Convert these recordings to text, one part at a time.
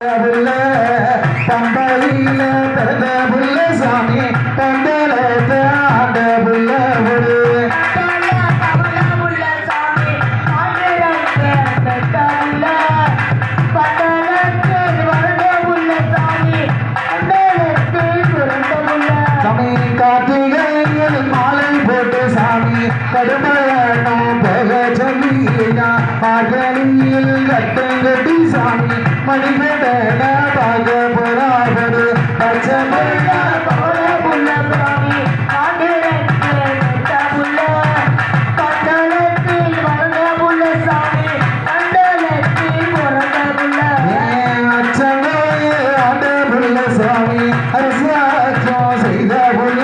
புள்ள பம்பையில புள்ள சாமி பந்தலத்த ஆண்ட புள்ள ஒரு சாமி மாலை போட்டு சாமி அச்சனோயே ஆண்ட புள்ள சாமி அரசாட்சம் செய்த புள்ள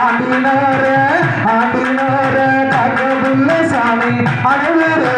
ஆண்டினார ஆண்டினார காக்க சாமி அனைவருக்கும்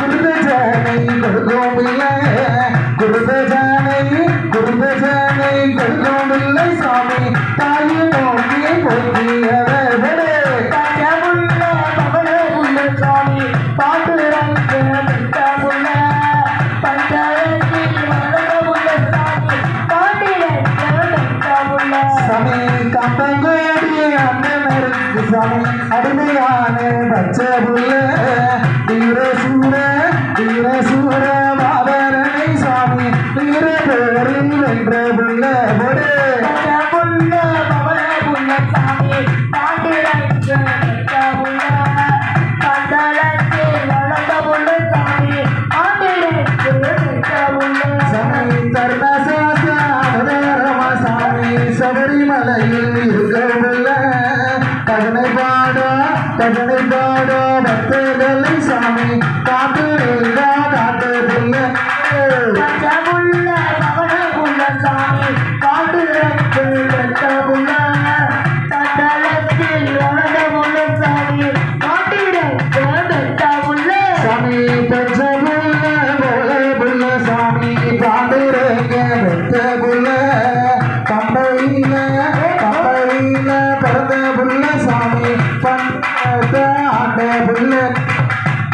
குருத ஜானை கொடுக்கும் இல்லை ஜானை இல்லை சாமி. தாயை நோக்கி போக்கியவர் சாமி. கம்பங்கோடி அண்ணனருக்கு சாமி. அடிமையான பச்சை புள்ள தீர சூர தீர சூர சாமி தீர பேரில் வென்ற புள்ள பொடு சாமி தர்ணசாஸ்திரமா சாமி சபரிமலையில் இருக்கவில்ல கதனை பாடோ கதனை பாடோ ஆண்ட புல்ல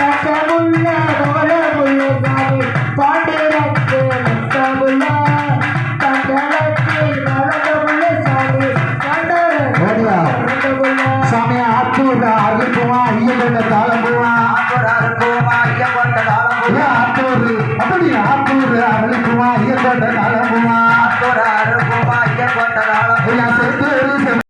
தக்கமுள்ள கவல புல்ல சாமி பாண்டு ரத்து நஷ்டமுள்ள தக்கலத்தில் வளர்ந்த புல்ல சாமி சாமி ஆத்தூர் அருப்புமா ஐயப்பட்ட தாளம் போவா ஆத்தூர் அருப்புமா ஐயப்பட்ட தாளம் போவா ஆத்தூர். அப்படி ஆத்தூர் அவளுக்கு